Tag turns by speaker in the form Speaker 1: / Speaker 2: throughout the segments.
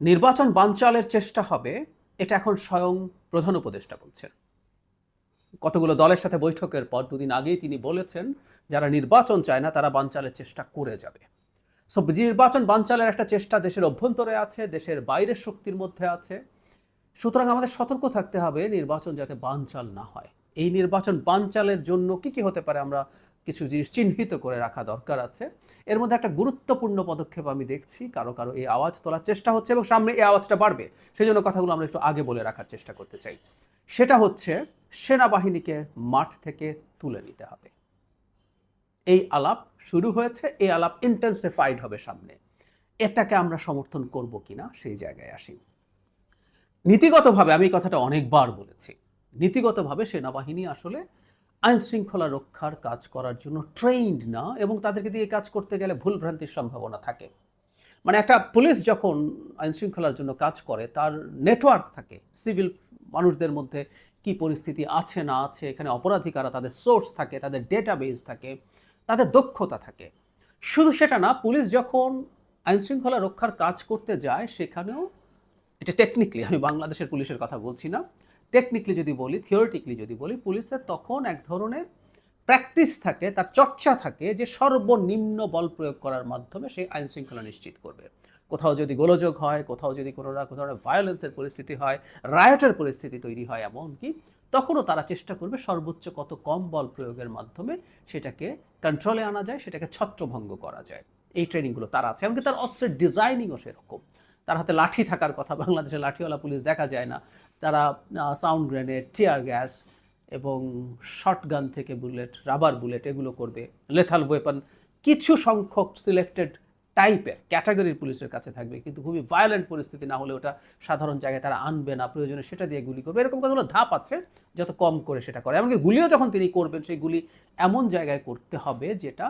Speaker 1: নির্বাচন বানচালের চেষ্টা হবে, এটা এখন স্বয়ং প্রধান উপদেষ্টা বলছেন। কতগুলো দলের সাথে বৈঠকের পর দুদিন আগেই তিনি বলেছেন, যারা নির্বাচন চায় না, তারা বানচালের চেষ্টা করে যাবে। সো নির্বাচন বানচালের একটা চেষ্টা দেশের অভ্যন্তরে আছে, দেশের বাইরের শক্তির মধ্যে আছে। সুতরাং আমাদের সতর্ক থাকতে হবে, নির্বাচন যাতে বানচাল না হয়। এই নির্বাচন বানচালের জন্য কি কি হতে পারে আমরা কিছু জিনিস চিহ্নিত করে রাখা দরকার আছে। এর মধ্যে একটা গুরুত্বপূর্ণ পদক্ষেপ আমি দেখছি, কারও কারও এই আওয়াজ তোলার চেষ্টা হচ্ছে এবং সামনে এই আওয়াজটা বাড়বে। সেই জন্য কথাগুলো আমরা একটু আগে বলে রাখার চেষ্টা করতে চাই। সেটা হচ্ছে, সেনাবাহিনীকে মাঠ থেকে তুলে নিতে হবে। এই আলাপ শুরু হয়েছে, এই আলাপ ইন্টেন্সিফাইড হবে সামনে। এটাকে আমরা সমর্থন করব কিনা সেই জায়গায় আসি। নীতিগতভাবে আমি কথাটা অনেকবার বলেছি। নীতিগতভাবে সেনাবাহিনী আসলে আইন শৃঙ্খলা রক্ষার কাজ করার জন্য ট্রেইনড না এবং তাদেরকে দিয়ে কাজ করতে গেলে ভুল ভ্রান্তির সম্ভাবনা থাকে। মানে একটা পুলিশ যখন আইন শৃঙ্খলার জন্য কাজ করে, তার নেটওয়ার্ক থাকে। সিভিল মানুষদের মধ্যে কি পরিস্থিতি আছে, না আছে, এখানে অপরাধী কারা তাদের সোর্স থাকে, তাদের ডেটাবেস থাকে, তাদের দক্ষতা থাকে। শুধু সেটা না, পুলিশ যখন আইন শৃঙ্খলা রক্ষার কাজ করতে যায়, সেখানেও, এটা টেকনিক্যালি আমি বাংলাদেশের পুলিশের কথা বলছি না টেকনিক্যালি যদি বলি থিওরিটিক্যালি যদি বলি, পুলিশের তখন এক ধরনের প্র্যাকটিস থাকে, তার চর্চা থাকে যে সর্বনিম্ন বল প্রয়োগ করার মাধ্যমে সে আইন শৃঙ্খলা নিশ্চিত করবে। কোথাও যদি গোলযোগ হয়, কোথাও যদি কোনো না, কোনো ধরনের ভায়োলেন্সের পরিস্থিতি হয় রায়টের পরিস্থিতি তৈরি হয় এমনকি, তখনও তারা চেষ্টা করবে সর্বোচ্চ কত কম বল প্রয়োগের মাধ্যমে সেটাকে কন্ট্রোলে আনা যায়, সেটাকে ছত্রভঙ্গ করা যায়। এই ট্রেনিংগুলো তার আছে, এমনকি তার অস্ত্রের ডিজাইনিংও সেরকম। তার হাতে লাঠি থাকার কথা বাংলাদেশে লাঠিওয়ালা পুলিশ দেখা যায় না। তারা সাউন্ড গ্রেনেড, টিয়ার গ্যাস এবং শর্টগান থেকে বুলেট, রাবার বুলেট এগুলো করবে। লেথাল ওয়েপন কিছু সংখ্যক সিলেক্টেড টাইপের ক্যাটাগরির পুলিশের কাছে থাকবে, কিন্তু খুবই ভায়োলেন্ট পরিস্থিতি না হলে ওটা সাধারণ জায়গায় তারা আনবে না, প্রয়োজনে সেটা দিয়ে গুলি করবে। এরকম কতগুলো ধাপ আছে, যত কম করে সেটা করে। এমনকি গুলিও যখন তিনি করবেন, সেই গুলি এমন জায়গায় করতে হবে যেটা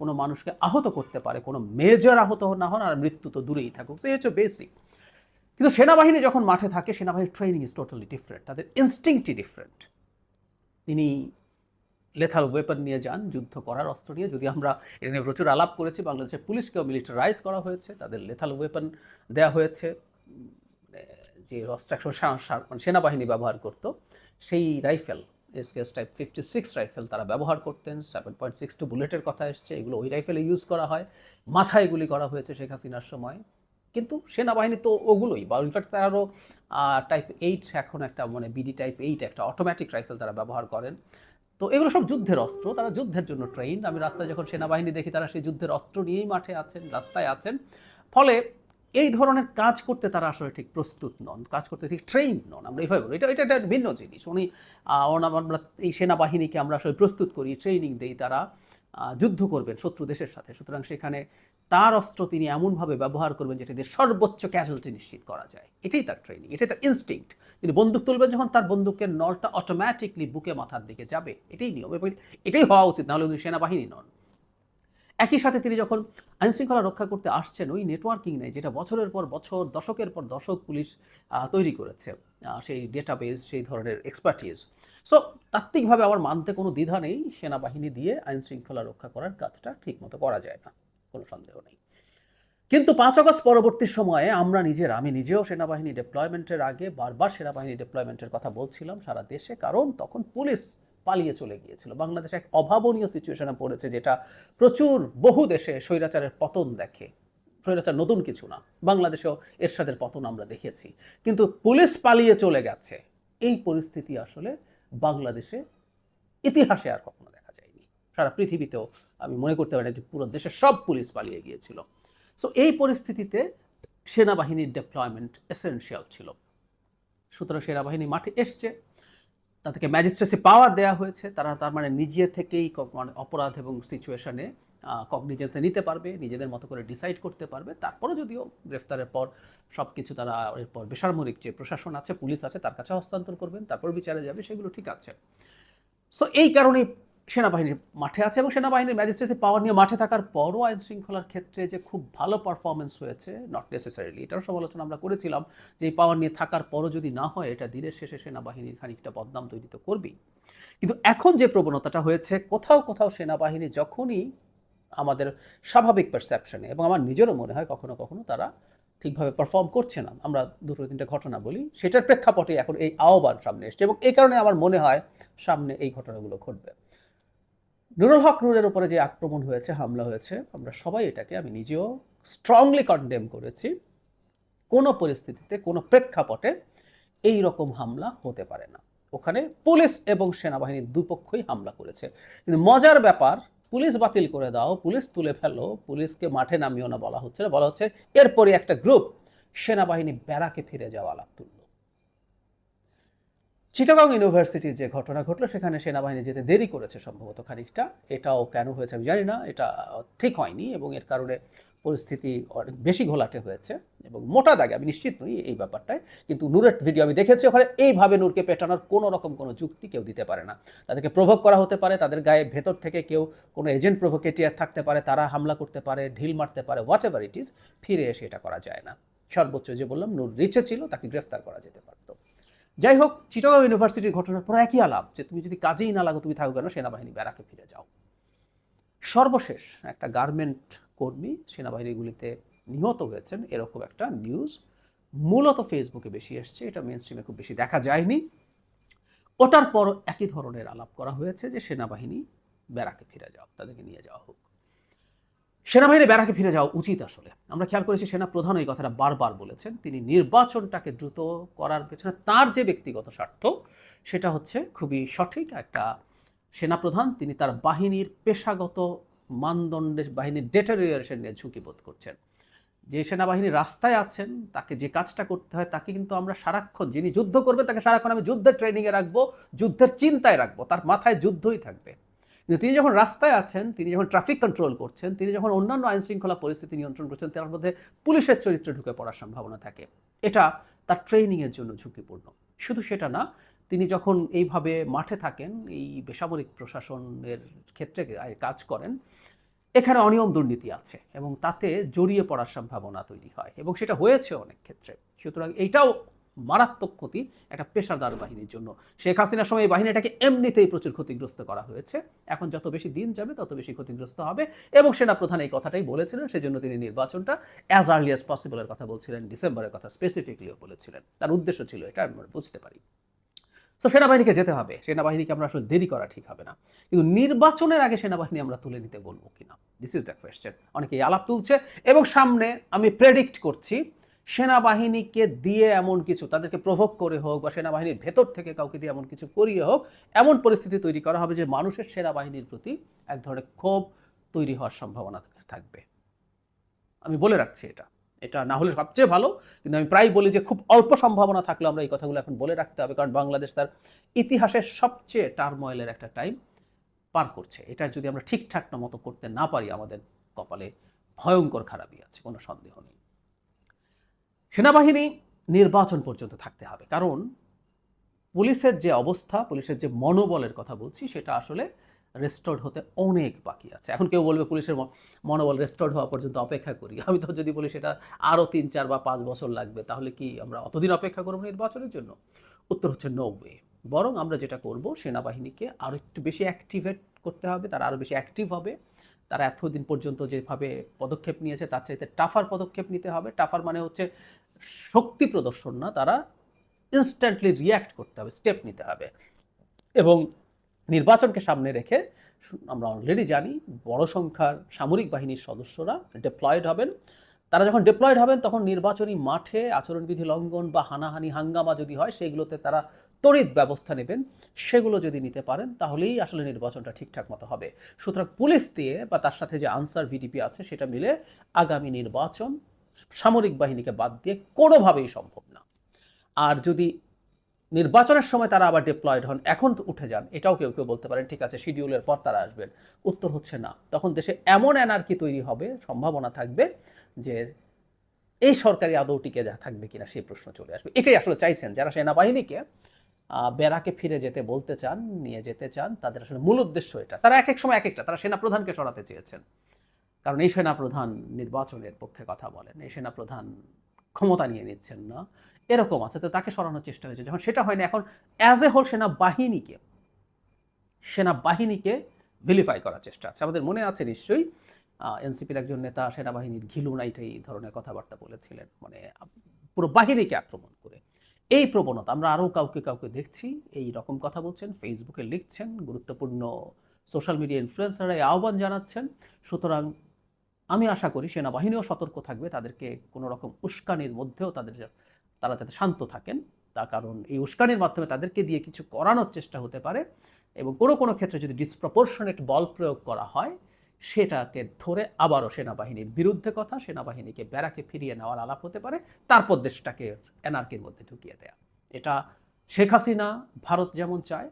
Speaker 1: কোনো মানুষকে আহত করতে পারে, কোনো মেজর আহত না হন আর মৃত্যু তো দূরেই থাকুক। সে হচ্ছে বেসিক কিন্তু সেনাবাহিনী যখন মাঠে থাকে, সেনাবাহিনীর ট্রেনিং ইজ টোটালি ডিফারেন্ট তাদের ইনস্টিংটি ডিফারেন্ট তিনি লেথাল ওয়েপন নিয়ে যান, যুদ্ধ করার অস্ত্র নিয়ে। যদি আমরা এটা নিয়ে প্রচুর আলাপ করেছি, বাংলাদেশের পুলিশকেও মিলিটারাইজ করা হয়েছে, তাদের লেথাল ওয়েপন দেওয়া হয়েছে। যে অস্ত্র একশো মানে সেনাবাহিনী ব্যবহার করত, সেই rifle SKS type fifty six rifle তারা ব্যবহার করতেন সেভেন পয়েন্ট সিক্স টু বুলেটের কথা এসছে, এগুলো ওই রাইফেলে ইউজ করা হয়। মাথায় গুলি করা হয়েছে শেখ হাসিনার সময়। কিন্তু সেনাবাহিনী তো ওগুলোই বা ইনফ্যাক্ট তারারও টাইপ এইট এখন একটা মানে বিডি টাইপ এইট একটা অটোমেটিক রাইফেল তারা ব্যবহার করেন। তো এগুলো সব যুদ্ধের অস্ত্র, তারা যুদ্ধের জন্য ট্রেন আমি রাস্তায় যখন সেনাবাহিনী দেখি তারা সেই যুদ্ধের অস্ত্র নিয়েই মাঠে আছেন, রাস্তায় আছেন। ফলে এই ধরনের কাজ করতে তারা আসলে ঠিক প্রস্তুত নন, কাজ করতে ঠিক ট্রেন নন। আমরা এইভাবে বলি। এটা এটা একটা ভিন্ন জিনিস। উনি আমরা এই সেনাবাহিনীকে আমরা আসলে প্রস্তুত করি ট্রেনিং দেই তারা যুদ্ধ করবেন শত্রু দেশের সাথে। সুতরাং সেখানে তার অস্ত্র তিনি এমনভাবে ব্যবহার করবেন যেটা দিয়ে সর্বোচ্চ ক্যাজুয়ালিটি নিশ্চিত করা যায়। এটাই তার ট্রেনিং এটাই তার ইনস্টিংক্ট তিনি বন্দুক তুলবেন যখন তার বন্দুকের নলটা অটোমেটিকলি বুকে মাথার দিকে যাবে। এটাই নিয়ম। এবং এটাই হওয়া উচিত, নাহলে উনি সেনাবাহিনী নন। একই সাথে তিনি যখন আইনশৃঙ্খলা রক্ষা করতে আসছেন, ওই নেটওয়ার্কিং নেই, যেটা বছরের পর বছর, দশকের পর দশক পুলিশ তৈরি করেছে সেই ডেটাবেস সেই ধরনের এক্সপার্টিজ সো তাত্ত্বিকভাবে আমার মানতে কোনো দ্বিধা নেই, সেনাবাহিনী দিয়ে আইনশৃঙ্খলা রক্ষা করার কাজটা ঠিকমতো করা যায় না, কোনো সন্দেহ নেই। কিন্তু পাঁচ আগস্ট পরবর্তী সময়ে আমরা নিজের, আমি নিজেও সেনাবাহিনী ডেপ্লয়মেন্টের আগে বারবার সেনাবাহিনী ডেপ্লয়মেন্টের কথা বলছিলাম সারা দেশে, কারণ তখন পুলিশ পালিয়ে চলে গিয়েছিল। বাংলাদেশ এক অভাবনীয় সিচুয়েশনে পড়েছে যেটা প্রচুর বহু দেশে স্বৈরাচারের পতন দেখে। স্বৈরাচার নতুন কিছু না, বাংলাদেশেও এরশাদের পতন আমরা দেখেছি। কিন্তু পুলিশ পালিয়ে চলে গেছে। এই পরিস্থিতি আসলে বাংলাদেশে ইতিহাসে আর কখনো দেখা যায়নি। সারা পৃথিবীতেও আমি মনে করতে পারি যে পুরো দেশের সব পুলিশ পালিয়ে গিয়েছিল। সো এই পরিস্থিতিতে সেনাবাহিনীর ডেপ্লয়মেন্ট এসেনশিয়াল ছিল। সুতরাং সেনাবাহিনী মাঠে এসছে। তাদেরকে ম্যাজিস্ট্রেসি পাওয়ার দেওয়া হয়েছে, তারা তার মানে নিজে থেকেই মানে অপরাধ এবং সিচুয়েশনে কগনিজেন্সে নিতে পারবে, নিজেদের মতো করে ডিসাইড করতে পারবে। তারপরে যদিও গ্রেফতারের পর সব কিছু তারা, এরপর বেসামরিক যে প্রশাসন আছে, পুলিশ আছে, তার কাছে হস্তান্তর করবেন, তারপর বিচারে যাবে, সেগুলো ঠিক আছে। সো এই কারণেই সেনাবাহিনী মাঠে আছে এবং সেনাবাহিনীর ম্যাজিস্ট্রেসি পাওয়ার নিয়ে মাঠে থাকার পরও আইন শৃঙ্খলার ক্ষেত্রে যে খুব ভালো পারফরমেন্স হয়েছে নট নেসেসারিলি এটার সমালোচনা আমরা করেছিলাম যে এই পাওয়ার নিয়ে থাকার পরও যদি না হয়, এটা দিনের শেষে সেনাবাহিনীর খানিকটা বদনাম তৈরি তো করবেই। কিন্তু এখন যে প্রবণতাটা হয়েছে, কোথাও কোথাও সেনাবাহিনী যখনই আমাদের স্বাভাবিক পারসেপশনে এবং আমার নিজেরও মনে হয় কখনো কখনো তারা ঠিকভাবে পারফর্ম করছে না। আমরা দুটো তিনটে ঘটনা বলি, সেটার প্রেক্ষাপটে এখন এই আহ্বান সামনে এসছে এবং এই কারণে আমার মনে হয় সামনে এই ঘটনাগুলো ঘটবে। নুরুল হক নুরের উপরে যে আক্রমণ হয়েছে, হামলা হয়েছে, আমরা সবাই এটাকে, আমি নিজেও স্ট্রংলি কন্ডেম করেছি। কোনো পরিস্থিতিতে, কোনো প্রেক্ষাপটে এই রকম হামলা হতে পারে না। ওখানে পুলিশ এবং সেনাবাহিনী দুপক্ষই হামলা করেছে। কিন্তু মজার ব্যাপার, পুলিশ বাতিল করে দাও, পুলিশ তুলে ফেলো, পুলিশকে মাঠে নামিও না বলা হচ্ছে না, বলা হচ্ছে এরপরে একটা গ্রুপ সেনাবাহিনী ব্যারাকে ফিরে যাওয়া তুলল চিটাগং ইউনিভার্সিটির যে ঘটনা ঘটলো, সেখানে সেনাবাহিনী যেতে দেরি করেছে সম্ভবত খানিকটা। এটাও কেন হয়েছে আমি জানি না, এটা ঠিক হয়নি এবং এর কারণে পরিস্থিতি অনেক বেশি ঘোলাটে হয়েছে এবং মোটা দাগে, আমি নিশ্চিত নই এই ব্যাপারটায়। কিন্তু নূরের ভিডিও আমি দেখেছি, ওখানে এইভাবে নূরকে পেটানোর কোনো রকম কোনো যুক্তি কেউ দিতে পারে না। তাদেরকে প্রভোগ করা হতে পারে, তাদের গায়ে ভেতর থেকে কেউ কোনো এজেন্ট প্রভোকেটিয়ার থাকতে পারে, তারা হামলা করতে পারে, ঢিল মারতে পারে হোয়াট এভার ইট ইজ ফিরে এসে এটা করা যায় না। সর্বোচ্চ যে বললাম, নূর রিচে ছিল, তাকে গ্রেফতার করা যেতে পারতো। যাই হোক চিটাগাং ইউনিভার্সিটির ঘটনার পর একই আলাপ যে তুমি যদি কাজেই না লাগো, তুমি থাকো কেন? সেনাবাহিনী ব্যারাকে ফিরে যাও। সর্বশেষ একটা গার্মেন্ট কর্মী সেনাবাহিনীগুলিতে নিহত হয়েছেন। এরকম একটা নিউজ মূলত ফেসবুকে বেশি এসছে। এটা মেন স্ট্রিমে খুব বেশি দেখা যায়নি। ওটার পর একই ধরনের আলাপ করা হয়েছে যে সেনাবাহিনী ব্যারাকে ফিরে যাও, তাদেরকে নিয়ে যাওয়া হোক। সেনাবাহিনী ব্যারাকে ফিরে যাওয়া উচিত আসলে। আমরা খেয়াল করেছি সেনা প্রধান এই কথাটা বারবার বলেছেন। তিনি নির্বাচনটাকে দ্রুত করার পেছনে তার যে ব্যক্তিগত স্বার্থ, সেটা হচ্ছে খুবই সঠিক একটা সেনাপ্রধান। তিনি তার বাহিনীর পেশাগত মানদণ্ডের বাহিনীর ডেটারিয়েশন নিয়ে ঝুঁকি বোধ করছেন। যে সেনাবাহিনী রাস্তায় আছেন, তাকে যে কাজটা করতে হয়, তাকে কিন্তু আমরা সারাক্ষণ, যিনি যুদ্ধ করবে তাকে সারাক্ষণ আমি যুদ্ধের ট্রেনিংয়ে রাখব, যুদ্ধের চিন্তায় রাখব, তার মাথায় যুদ্ধই থাকবে। কিন্তু তিনি যখন রাস্তায় আছেন, তিনি যখন ট্রাফিক কন্ট্রোল করছেন, তিনি যখন অন্যান্য আইন শৃঙ্খলা পরিস্থিতি নিয়ন্ত্রণ করছেন, তার মধ্যে পুলিশের চরিত্রে ঢুকে পড়ার সম্ভাবনা থাকে। এটা তার ট্রেনিংয়ের জন্য ঝুঁকিপূর্ণ। শুধু সেটা না, তিনি যখন এইভাবে মাঠে থাকেন, এই বেসামরিক প্রশাসনের ক্ষেত্রে কাজ করেন, এখানে অনিয়ম দুর্নীতি আছে এবং তাতে জড়িয়ে পড়ার সম্ভাবনা তৈরি হয় এবং সেটা হয়েছে অনেক ক্ষেত্রে। সুতরাং এইটাও মারাত্মক ক্ষতি একটা পেশাদার বাহিনীর জন্য। শেখ হাসিনার সময় এই বাহিনীটাকে এমনিতেই প্রচুর ক্ষতিগ্রস্ত করা হয়েছে। এখন যত বেশি দিন যাবে, তত বেশি ক্ষতিগ্রস্ত হবে। এবং সেনাপ্রধান এই কথাটাই বলেছিলেন, সেজন্য তিনি নির্বাচনটা অ্যাজ আর্লি অ্যাজ পসিবলের কথা বলছিলেন, ডিসেম্বরের কথা স্পেসিফিকলিও বলেছিলেন। তার উদ্দেশ্য ছিল এটা আমরা বুঝতে পারি। তো সেনাবাহিনীকে যেতে হবে। সেনাবাহিনীকে আমরা আসলে দেরি করা ঠিক হবে না। কিন্তু নির্বাচনের আগে সেনাবাহিনী আমরা তুলে নিতে বলব কিনা? দিস ইজ দ্য কোয়েশ্চেন অনেকে আলাপ তুলছে এবং সামনে আমি প্রেডিক্ট করছি সেনাবাহিনীকে দিয়ে এমন কিছু, তাদেরকে প্রভোগ করে হোক বা সেনাবাহিনীর ভেতর থেকে কাউকে দিয়ে এমন কিছু করিয়ে হোক, এমন পরিস্থিতি তৈরি করা হবে যে মানুষের সেনাবাহিনীর প্রতি এক ধরনের ক্ষোভ তৈরি হওয়ার সম্ভাবনা থাকবে। আমি বলে রাখছি এটা। এটা না হলে সবচেয়ে ভালো, কিন্তু আমি প্রায় বলি যে খুব অল্প সম্ভাবনা থাকলে আমরা এই কথাগুলো এখন বলে রাখতে হবে, কারণ বাংলাদেশ তার ইতিহাসের সবচেয়ে টার্ময়েলের একটা টাইম পার করছে। এটা যদি আমরা ঠিকঠাক মতো করতে না পারি, আমাদের কপালে ভয়ঙ্কর খারাপই আছে, কোনো সন্দেহ নেই। সেনাবাহিনী নির্বাচন পর্যন্ত থাকতে হবে। কারণ পুলিশের যে অবস্থা, পুলিশের যে মনোবলের কথা বলছি, সেটা আসলে রেস্টোর্ড হতে অনেক বাকি আছে। এখন কেউ বলবে পুলিশের মনোবল রেস্টোর্ড হওয়া পর্যন্ত অপেক্ষা করি। আমি তো যদি বলি সেটা আরও তিন, চার বা পাঁচ বছর লাগবে, তাহলে কি আমরা অতদিন অপেক্ষা করব নির্বাচনের জন্য? উত্তর হচ্ছে নো ওয়ে বরং আমরা যেটা করব, সেনাবাহিনীকে আরও একটু বেশি অ্যাক্টিভেট করতে হবে, তারা আরও বেশি অ্যাক্টিভ হবে। তারা এতদিন পর্যন্ত যেভাবে পদক্ষেপ নিয়েছে, তার চাইতে টাফার পদক্ষেপ নিতে হবে। টাফার মানে হচ্ছে শক্তি প্রদর্শন না, তারা ইনস্ট্যান্টলি রিয়্যাক্ট করতে হবে স্টেপ নিতে হবে। এবং নির্বাচনকে সামনে রেখে আমরা অলরেডি জানি বড় সংখ্যার সামরিক বাহিনীর সদস্যরা ডিপ্লয়েড হবেন। তারা যখন ডিপ্লয়েড হবেন, তখন নির্বাচনী মাঠে আচরণবিধি লঙ্ঘন বা হানাহানি, হাঙ্গামা যদি হয়, সেগুলোতে তারা তড়িৎ ব্যবস্থা নেবেন। সেগুলো যদি নিতে পারেন, তাহলেই আসলে নির্বাচনটা ঠিকঠাক মতো হবে। সুতরাং পুলিশ দিয়ে বা তার সাথে যে আনসার ভিডিপি আছে, সেটা মিলে আগামী নির্বাচন সামরিক বাহিনীকে বাদ দিয়ে কোনোভাবেই সম্ভব না। আর যদি নির্বাচনের সময় তারা আবার ডিপ্লয়েড হন, এখন উঠে যান, এটাও কেউ কেউ বলতে পারেন, ঠিক আছে শিডিউলের পর তারা আসবেন। উত্তর হচ্ছে না। তখন দেশে এমন এনার্কি তৈরি হবে, সম্ভাবনা থাকবে যে এই সরকারি আদৌ টিকে যা থাকবে কিনা সেই প্রশ্ন চলে আসবে। এটাই আসলে চাইছেন। যারা সেনাবাহিনীকে বেড়াকে ফিরে যেতে বলতে চান, নিয়ে যেতে চান, তাদের আসলে মূল উদ্দেশ্য এটা। তারা এক এক সময় এক একটা, তারা সেনাপ্রধানকে সরাতে চেয়েছেন। কারণ এই সেনাপ্রধান নির্বাচনের পক্ষে কথা বলেন, এই সেনাপ্রধান ক্ষমতা নিয়ে নিচ্ছেন না, এরকম আছে। তো তাকে সরানোর চেষ্টা হয়েছে। যখন সেটা হয়নি, এখন অ্যাজ এ হোল সেনাবাহিনীকে সেনাবাহিনীকে ভিলিফাই করার চেষ্টা আছে। আমাদের মনে আছে নিশ্চয়ই এনসিপির একজন নেতা সেনাবাহিনীর ঘিলু নাইট এই ধরনের কথাবার্তা বলেছিলেন মানে পুরো বাহিনীকে আক্রমণ করে। এই প্রবণতা আমরা আরও কাউকে কাউকে দেখছি, এই রকম কথা বলছেন ফেসবুকে লিখছেন, গুরুত্বপূর্ণ সোশ্যাল মিডিয়া ইনফ্লুয়েন্সাররা আহ্বান জানাচ্ছেন। সুতরাং আমি আশা করি সেনাবাহিনীও সতর্ক থাকবে, তাদেরকে কোনো রকম উস্কানির মধ্যেও তাদের তারা যাতে শান্ত থাকেন। তার কারণ এই উস্কানির মাধ্যমে তাদেরকে দিয়ে কিছু করানোর চেষ্টা হতে পারে এবং কোনো কোনো ক্ষেত্রে যদি ডিসপ্রপোর্শনেট বল প্রয়োগ করা হয়, সেটাকে ধরে আবারও সেনাবাহিনীর বিরুদ্ধে কথা, সেনাবাহিনীকে ব্যারাকে ফিরিয়ে নেওয়ার আলাপ হতে পারে। তারপর দেশটাকে এনআরকির মধ্যে ঢুকিয়ে দেয়া। এটা শেখ হাসিনা, ভারত যেমন চায়,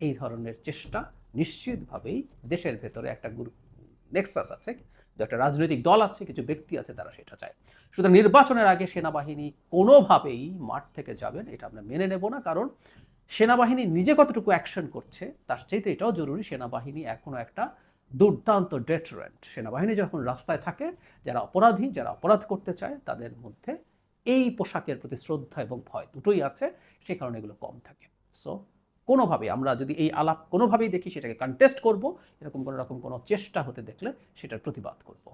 Speaker 1: এই ধরনের চেষ্টা নিশ্চিতভাবেই দেশের ভেতরে একটা গুরু, নেক্সাস আছে। একটা রাজনৈতিক দল আছে, কিছু ব্যক্তি আছে, তারা সেটা চায়। সুতরাং নির্বাচনের আগে সেনাবাহিনী কোনোভাবেই মাঠ থেকে যাবেন এটা আমরা মেনে নেব না, কারণ সেনাবাহিনী নিজে কতটুকু অ্যাকশন করছে, তার চাইতে এটাও জরুরি, সেনাবাহিনী এখনও একটা দুর্দান্ত ডেটারেন্ট সেনাবাহিনী যখন রাস্তায় থাকে, যারা অপরাধী, যারা অপরাধ করতে চায়, তাদের মধ্যে এই পোশাকের প্রতি শ্রদ্ধা এবং ভয় দুটোই আছে, সে কারণে এগুলো কম থাকে। সো কোনোভাবে আমরা যদি এই আলাপ কোনোভাবেই দেখি সেটাকে কন্টেস্ট করব, এরকম কোনো রকম কোনো চেষ্টা হতে দেখলে সেটার প্রতিবাদ করব।